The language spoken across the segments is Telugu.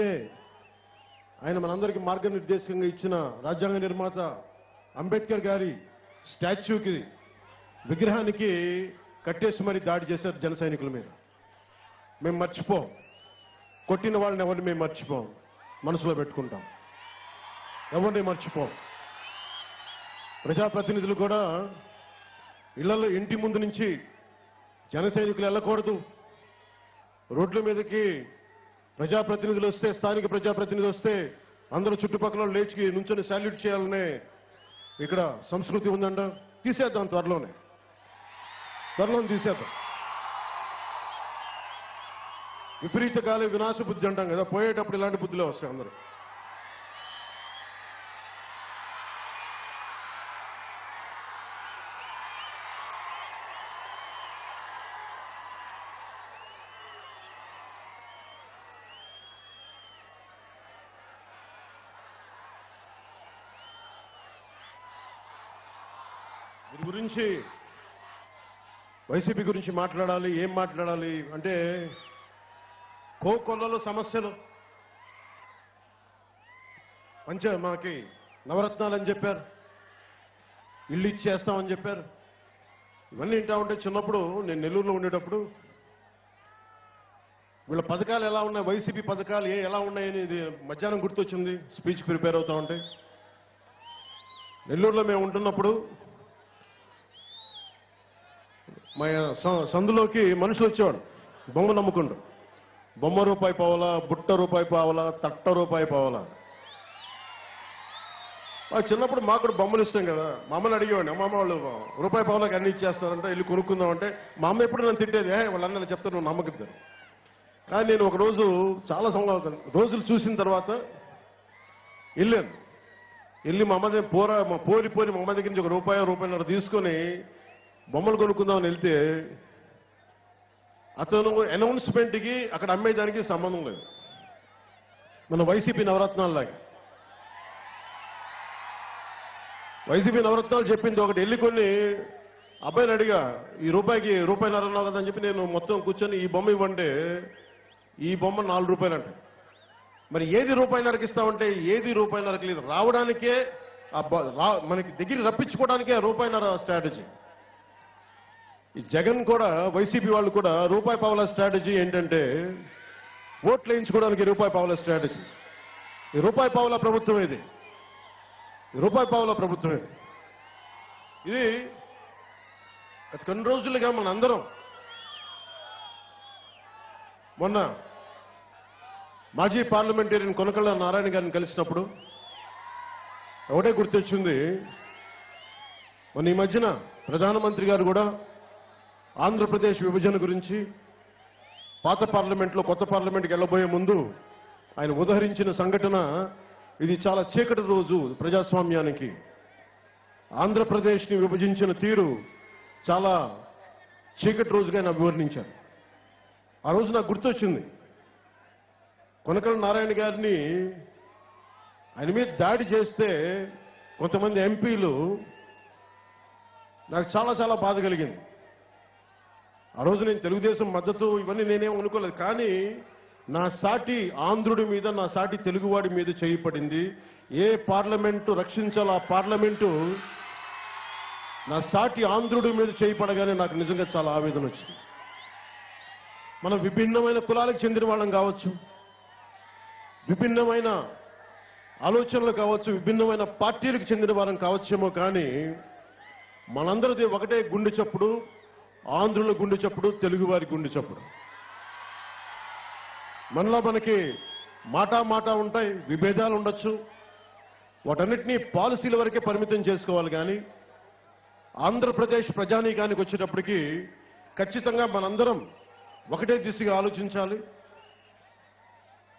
ఏదైతే ఆయన మనందరికీ మార్గనిర్దేశకంగా ఇచ్చిన రాజ్యాంగ నిర్మాత అంబేద్కర్ గారి స్టాచ్యూకి విగ్రహానికి కట్టేసి మరి దాడి చేశారు జన సైనికుల మీద. మేము మర్చిపోం. కొట్టిన వాళ్ళని ఎవరిని మేము మర్చిపోం. మనసులో పెట్టుకుంటాం. ఎవరిని మర్చిపోం. ప్రజాప్రతినిధులు కూడా ఇళ్ళలో ఇంటి ముందు నుంచి జన సైనికులు వెళ్ళకూడదు. రోడ్ల మీదకి ప్రజాప్రతినిధులు వస్తే స్థానిక ప్రజాప్రతినిధులు వస్తే అందరూ చుట్టుపక్కల లేచికి లేచి నుంచొని శాల్యూట్ చేయాలనే ఇక్కడ సంస్కృతి ఉందంట. తీసేద్దాం త్వరలోనే. త్వరలో తీసేద్దాం. విపరీత కాలే వినాశ బుద్ధి అంటాం కదా పోయేటప్పుడు ఇలాంటి బుద్ధిలో వస్తాయి అందరూ. గురించి? వైసీపీ గురించి మాట్లాడాలి ఏం మాట్లాడాలి? అంటే కోకొల్లలో సమస్యలు. పంచ మాకి నవరత్నాలు అని చెప్పారు. ఇల్లు ఇచ్చేస్తామని చెప్పారు. ఇవన్నీ వింటా ఉంటే చిన్నప్పుడు నేను నెల్లూరులో ఉండేటప్పుడు వీళ్ళ పథకాలు ఎలా ఉన్నాయి వైసీపీ పథకాలు ఏ ఎలా ఉన్నాయని ఇది మధ్యాహ్నం గుర్తొచ్చింది. స్పీచ్ ప్రిపేర్ అవుతా ఉంటే. నెల్లూరులో మేము ఉంటున్నప్పుడు మా స- సందులోకి మనుషులు వచ్చేవాడు. బొమ్మ నమ్ముకుండు. బొమ్మ రూపాయి పోవాలా బుట్ట రూపాయి పావలా తట్ట రూపాయి పోవాలా? చిన్నప్పుడు మాకు కూడా బొమ్మలు ఇస్తాం కదా. మా అమ్మని అడిగేవాడిని అమ్మ వాళ్ళు రూపాయి పావులకు అన్ని ఇచ్చేస్తారంటే వెళ్ళి కొనుక్కుందాం అంటే మా అమ్మ ఎప్పుడు నన్ను తిట్టేది వాళ్ళన్న చెప్తారు నువ్వు నమ్మకద్దు కానీ నేను ఒక రోజు చాలా సంవత్సరం రోజులు చూసిన తర్వాత వెళ్ళాను. వెళ్ళి మా అమ్మ పోరా మా పోరి పోరి మా అమ్మ దగ్గర నుంచి ఒక రూపాయి రూపాయిన్నర తీసుకొని బొమ్మలు కొనుక్కుందామని వెళ్తే అతను అనౌన్స్మెంట్కి అక్కడ అమ్మేదానికి సంబంధం లేదు. మన వైసీపీ నవరత్నాల్లాగా. వైసీపీ నవరత్నాలు చెప్పింది ఒకటి వెళ్ళి కొన్ని అబ్బాయిని అడిగా ఈ రూపాయికి రూపాయిన్నర అన్నావు కదా అని చెప్పి నేను మొత్తం కూర్చొని ఈ బొమ్మ ఇవ్వంటే ఈ బొమ్మ నాలుగు రూపాయలు అంటే. మరి ఏది రూపాయిన్నరకి ఇస్తామంటే ఏది రూపాయి లేదు. రావడానికే ఆ రా- మనకి దగ్గర రప్పించుకోవడానికే రూపాయి రూపాయిన్నర స్ట్రాటజీ. ఈ జగన్ కూడా వైసీపీ వాళ్ళు కూడా రూపాయి పావుల స్ట్రాటజీ ఏంటంటే ఓట్లు వేయించుకోవడానికి రూపాయి పావుల స్ట్రాటజీ ఈ రూపాయి పావుల ప్రభుత్వం ఇది. రూపాయి పావుల ప్రభుత్వం ఇది. ఇది గత కొన్ని రోజులుగా మనందరం మొన్న మాజీ పార్లమెంటేరియన్ కొనకళ్ళ నారాయణ గారిని కలిసినప్పుడు ఒకటే గుర్తొచ్చింది. మొన్న ఈ మధ్యన ప్రధానమంత్రి గారు కూడా ఆంధ్రప్రదేశ్ విభజన గురించి పాత పార్లమెంట్లో కొత్త పార్లమెంట్కి వెళ్ళబోయే ముందు ఆయన ఉదహరించిన సంఘటన ఇది చాలా చీకటి రోజు ప్రజాస్వామ్యానికి. ఆంధ్రప్రదేశ్ని విభజించిన తీరు చాలా చీకటి రోజుగా ఆయన అభివర్ణించారు ఆ రోజు నాకు గుర్తొచ్చింది. కొనకల నారాయణ గారిని ఆయన మీద దాడి చేస్తే కొంతమంది ఎంపీలు నాకు చాలా చాలా బాధ కలిగింది. ఆ రోజు నేను తెలుగుదేశం మద్దతు ఇవన్నీ నేనేం అనుకోలేదు కానీ నా సాటి ఆంధ్రుడి మీద నా సాటి తెలుగువాడి మీద చేయబడింది ఏ పార్లమెంటు రక్షించాలో ఆ పార్లమెంటు నా సాటి ఆంధ్రుడి మీద చేయపడగానే నాకు నిజంగా చాలా ఆవేదన వచ్చింది. మనం విభిన్నమైన కులాలకు చెందిన వాళ్ళం కావచ్చు విభిన్నమైన ఆలోచనలు కావచ్చు విభిన్నమైన పార్టీలకు చెందిన వారం కావచ్చేమో కానీ మనందరిది ఒకటే గుండె చప్పుడు. ఆంధ్రుల గుండె చప్పుడు తెలుగువారి గుండె చప్పుడు. మనలో మనకి మాటా మాటా ఉంటాయి విభేదాలు ఉండొచ్చు. వాటన్నిటినీ పాలసీల వరకే పరిమితం చేసుకోవాలి కానీ ఆంధ్రప్రదేశ్ ప్రజానీకానికి వచ్చేటప్పటికి ఖచ్చితంగా మనందరం ఒకటే దిశగా ఆలోచించాలి.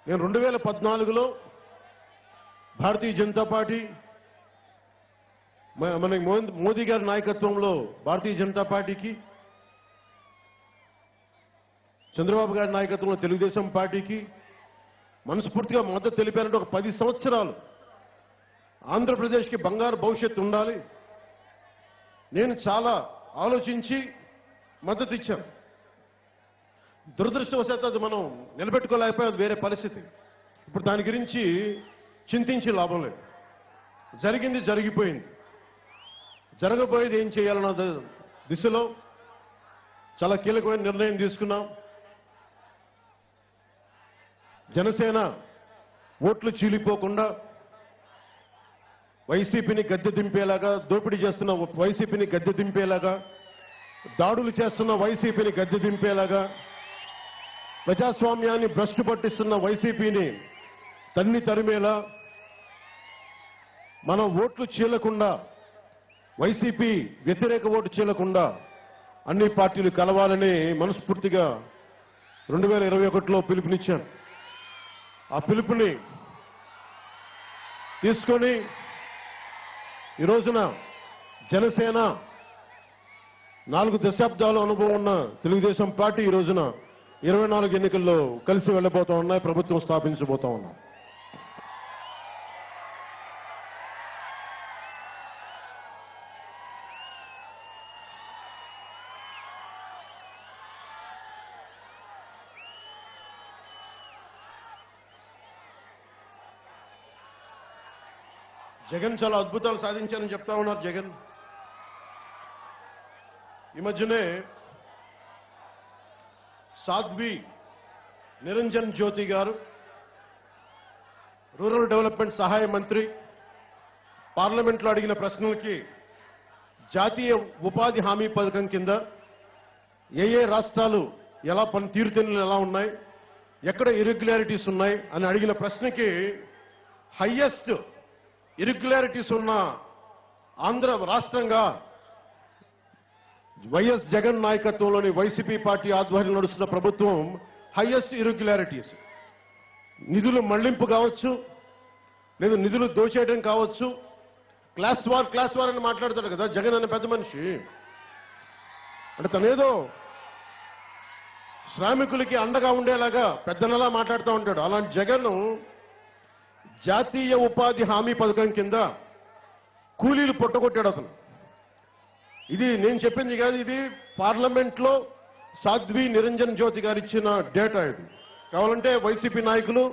నేను రెండు వేల పద్నాలుగులో భారతీయ జనతా పార్టీ మన మో- మోదీ గారి నాయకత్వంలో భారతీయ జనతా పార్టీకి చంద్రబాబు గారి నాయకత్వంలో తెలుగుదేశం పార్టీకి మనస్ఫూర్తిగా మద్దతు తెలిపారంటే ఒక పది సంవత్సరాలు ఆంధ్రప్రదేశ్కి బంగారు భవిష్యత్తు ఉండాలి. నేను చాలా ఆలోచించి మద్దతు ఇచ్చాను. దురదృష్టవశాత్తు అది మనం నిలబెట్టుకోలేకపోయాం అది వేరే పరిస్థితి. ఇప్పుడు దాని గురించి చింతించి లాభం లేదు. జరిగింది జరిగిపోయింది. జరగబోయేది ఏం చేయాలన్న దిశలో చాలా కీలకమైన నిర్ణయం తీసుకున్నాం. జనసేన ఓట్లు చీలిపోకుండా వైసీపీని గద్దె దింపేలాగా దోపిడీ చేస్తున్న వైసీపీని గద్దె దింపేలాగా దాడులు చేస్తున్న వైసీపీని గద్దె దింపేలాగా ప్రజాస్వామ్యాన్ని భ్రష్టు పట్టిస్తున్న వైసీపీని తన్ని తరిమేలా మనం ఓట్లు చీలకుండా వైసీపీ వ్యతిరేక ఓటు చీలకుండా అన్ని పార్టీలు కలవాలని మనస్ఫూర్తిగా రెండు వేల ఇరవై ఒకటిలో పిలుపునిచ్చాను. ఆ పిలుపుని తీసుకొని ఈ రోజున జనసేన నాలుగు దశాబ్దాల అనుభవం ఉన్న తెలుగుదేశం పార్టీ ఈ రోజున ఇరవై నాలుగు ఎన్నికల్లో కలిసి వెళ్ళబోతా ఉన్నాయి ప్రభుత్వం స్థాపించబోతా ఉన్నాం జగన్ చాలా అద్భుతాలు సాధించారని చెప్తా ఉన్నారు జగన్. ఈ మధ్యనే సాధ్వి నిరంజన్ జ్యోతి గారు రూరల్ డెవలప్మెంట్ సహాయ మంత్రి పార్లమెంట్లో అడిగిన ప్రశ్నలకి జాతీయ ఉపాధి హామీ పథకం కింద ఏ ఏ రాష్ట్రాలు ఎలా పని తీరుతెన్నులు ఎలా ఉన్నాయి ఎక్కడ ఇరెగ్యులారిటీస్ ఉన్నాయి అని అడిగిన ప్రశ్నకి హయ్యెస్ట్ ఇరెగ్యులారిటీస్ ఉన్న ఆంధ్ర రాష్ట్రంగా వైఎస్ జగన్ నాయకత్వంలోని వైసీపీ పార్టీ ఆధ్వర్యంలో నడుస్తున్న ప్రభుత్వం హైయెస్ట్ ఇరెగ్యులారిటీస్ నిధులు మళ్ళింపు కావచ్చు లేదా నిధులు దోచేయడం కావచ్చు. క్లాస్ వార్ క్లాస్ వార్ అని మాట్లాడతాడు కదా జగన్ అనే పెద్ద మనిషి. అంటే తనేదో శ్రామికులకి అండగా ఉండేలాగా పెద్దనలా మాట్లాడుతూ ఉంటాడు. అలాంటి జగన్ జాతీయ ఉపాధి హామీ పథకం కింద కూలీలు పొట్టగొట్టాడు అతను. ఇది నేను చెప్పింది కాదు ఇది పార్లమెంట్లో సాధ్వి నిరంజన్ జ్యోతి గారు ఇచ్చిన డేటా ఇది. కావాలంటే వైసీపీ నాయకులు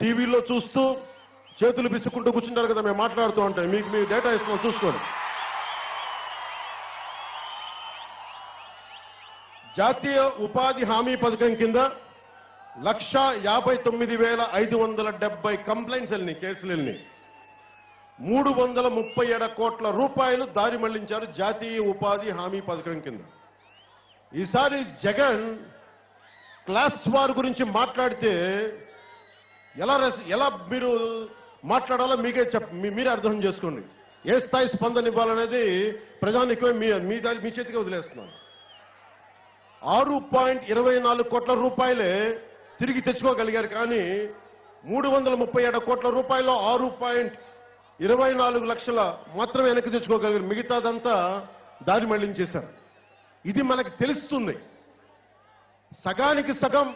టీవీలో చూస్తూ చేతులు పిచ్చుకుంటూ కూర్చుంటారు కదా మేము మాట్లాడుతూ ఉంటాం. మీకు మీ డేటా ఇస్తున్నాం చూసుకోండి. జాతీయ ఉపాధి హామీ పథకం కింద లక్ష యాభై తొమ్మిది వేల ఐదు వందల డెబ్బై కంప్లైంట్స్ వెళ్ళినాయి కేసులు వెళ్ళినాయి. మూడు వందల ముప్పై ఏడు కోట్ల రూపాయలు దారి మళ్ళించారు జాతీయ ఉపాధి హామీ పథకం కింద. ఈసారి జగన్ క్లాస్ వార్ గురించి మాట్లాడితే ఎలా ఎలా మీరు మాట్లాడాలో మీకే చెప్ మీ- మీరే అర్థం చేసుకోండి. ఏ స్థాయి స్పందన ఇవ్వాలనేది ప్రజానికమే మీ మీ దాని మీ చేతికి వదిలేస్తున్నాను. ఆరు పాయింట్ ఇరవై నాలుగు కోట్ల రూపాయలే తిరిగి తెచ్చుకోగలిగారు. కానీ మూడు వందల ముప్పై ఏడు కోట్ల రూపాయలు ఆరు పాయింట్ ఇరవై నాలుగు లక్షల మాత్రమే వెనక్కి తెచ్చుకోగలిగారు. మిగతాదంతా దారి మళ్ళించేశారు. ఇది మనకు తెలుస్తుంది. సగానికి సగం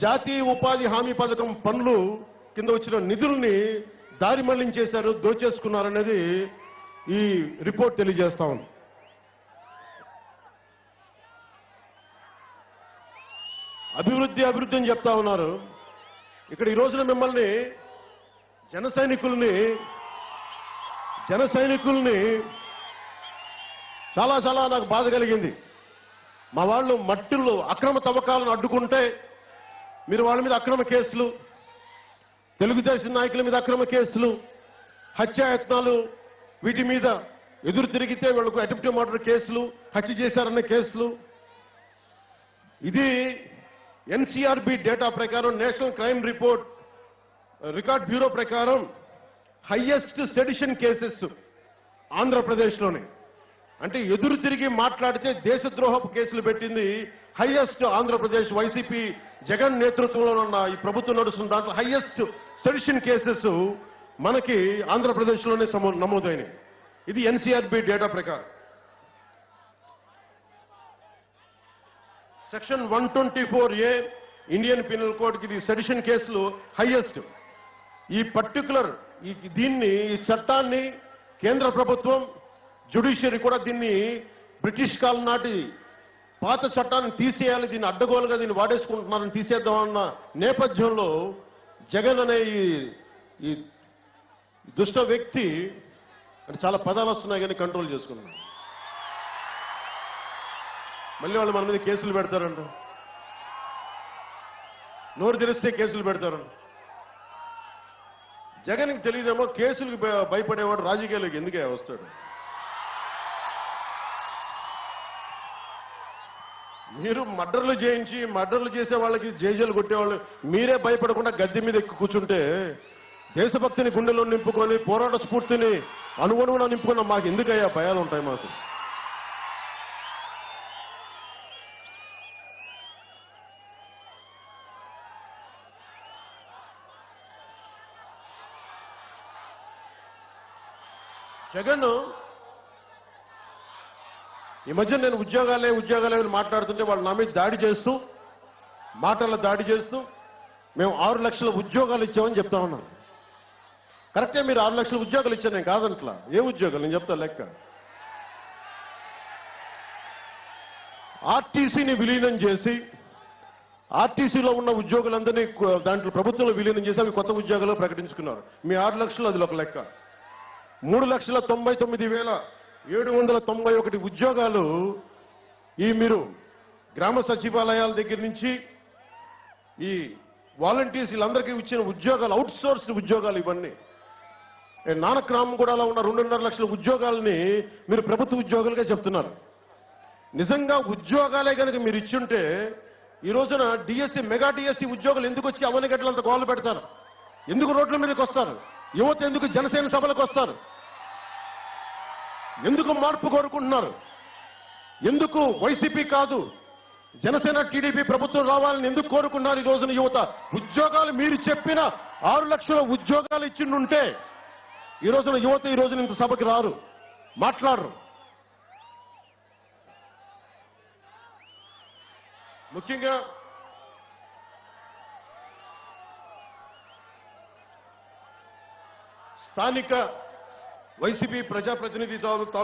జాతీయ ఉపాధి హామీ పథకం పనులు కింద వచ్చిన నిధుల్ని దారి మళ్ళించేశారు దోచేసుకున్నారనేది ఈ రిపోర్ట్ తెలియజేస్తా ఉంది. అభివృద్ధి అభివృద్ధి అని చెప్తా ఉన్నారు. ఇక్కడ ఈ రోజున మిమ్మల్ని జన సైనికుల్ని జన సైనికుల్ని చాలా చాలా నాకు బాధ కలిగింది. మా వాళ్ళు మట్టిల్లో అక్రమ తవ్వకాలను అడ్డుకుంటే మీరు వాళ్ళ మీద అక్రమ కేసులు తెలుగుదేశం నాయకుల మీద అక్రమ కేసులు హత్యాయత్నాలు వీటి మీద ఎదురు తిరిగితే వాళ్ళకు అటెంప్ట్ మర్డర్ కేసులు హత్య చేశారన్న కేసులు. ఇది ఎన్సీఆర్బి డేటా ప్రకారం national crime report record bureau ప్రకారం హయ్యెస్ట్ సెడిషన్ కేసెస్ ఆంధ్రప్రదేశ్లోనే. అంటే ఎదురు తిరిగి మాట్లాడితే దేశద్రోహపు కేసులు పెట్టింది హైయెస్ట్ ఆంధ్రప్రదేశ్ వైసీపీ జగన్ నేతృత్వంలో ఉన్న ఈ ప్రభుత్వం నడుస్తున్న దాంట్లో హైయెస్ట్ సెడిషన్ కేసెస్ మనకి ఆంధ్రప్రదేశ్లోనే నమోదైనవి. ఇది ఎన్సీఆర్బి డేటా ప్రకారం. Section one twenty four A Indian penal కోడ్కి ఇది సెడిషన్ కేసులు హైయెస్ట్ ఈ పర్టికులర్ ఈ దీన్ని ఈ చట్టాన్ని కేంద్ర ప్రభుత్వం జ్యుడిషియరీ కూడా దీన్ని బ్రిటిష్ కాలం నాటి పాత చట్టాన్ని తీసేయాలి దీన్ని అడ్డగోలుగా దీన్ని వాడేసుకుంటున్నారని తీసేద్దామన్న నేపథ్యంలో జగన్ అనే ఈ దుష్ట వ్యక్తి అంటే చాలా పదాలు వస్తున్నాయి కానీ కంట్రోల్ చేసుకున్నాను మళ్ళీ వాళ్ళు మన మీద కేసులు పెడతారంట. నోరు తెరిస్తే కేసులు పెడతారంట. జగన్కి తెలియదేమో కేసులకు భయపడేవాడు రాజకీయాలకు ఎందుకే వస్తాడు? మీరు మర్డర్లు చేయించి మర్డర్లు చేసే వాళ్ళకి జైజలు కొట్టేవాళ్ళు మీరే భయపడకుండా గద్దె మీద ఎక్కి కూర్చుంటే దేశభక్తిని గుండెలో నింపుకొని పోరాట స్ఫూర్తిని అనుగుణంగా నింపుకున్న మాకు ఎందుకయ్యా భయాలు ఉంటాయి మాకు? జగన్! ఈ మధ్య నేను ఉద్యోగాలే ఉద్యోగాలే మాట్లాడుతుంటే వాళ్ళు నా మీద దాడి చేస్తూ మాటల దాడి చేస్తూ మేము ఆరు లక్షల ఉద్యోగాలు ఇచ్చామని చెప్తా ఉన్నాను. కరెక్టే మీరు ఆరు లక్షల ఉద్యోగాలు ఇచ్చాను నేను కాదంట్లా. ఏ ఉద్యోగాలు? నేను చెప్తా లెక్క. ఆర్టీసీని విలీనం చేసి ఆర్టీసీలో ఉన్న ఉద్యోగులందరినీ దాంట్లో ప్రభుత్వంలో విలీనం చేసి అవి కొత్త ఉద్యోగాలు ప్రకటించుకున్నారు. మీ ఆరు లక్షలు అది ఒక లెక్క. మూడు లక్షల తొంభై తొమ్మిది వేల ఏడు వందల తొంభై ఒకటి ఉద్యోగాలు ఈ మీరు గ్రామ సచివాలయాల దగ్గర నుంచి ఈ వాలంటీర్స్ వీళ్ళందరికీ ఇచ్చిన ఉద్యోగాలు అవుట్ సోర్స్ ఉద్యోగాలు ఇవన్నీ. ఏ నానక్రామగూడలో ఉన్న రెండున్నర లక్షల ఉద్యోగాలని మీరు ప్రభుత్వ ఉద్యోగాలుగా చెప్తున్నారు. నిజంగా ఉద్యోగాలే కనుక మీరు ఇచ్చుంటే ఈ రోజున డిఎస్సి మెగా డిఎస్సీ ఉద్యోగులు ఎందుకు వచ్చి అవనిగడ్డలంత గోళ్ళు పెడతారు? ఎందుకు రోడ్ల మీదకి వస్తారు? యువత ఎందుకు జనసేన సభలకు వస్తారు? ఎందుకు మార్పు కోరుకుంటున్నారు? ఎందుకు వైసీపీ కాదు జనసేన టీడీపీ ప్రభుత్వం రావాలని ఎందుకు కోరుకున్నారు ఈ రోజున యువత? ఉద్యోగాలు మీరు చెప్పిన ఆరు లక్షల ఉద్యోగాలు ఇచ్చిండుంటే ఈ రోజున యువత ఈ రోజున ఇంత సభకి రారు మాట్లాడరు. ముఖ్యంగా స్థానిక వైసీపీ ప్రజాప్రతినిధి తాలూ-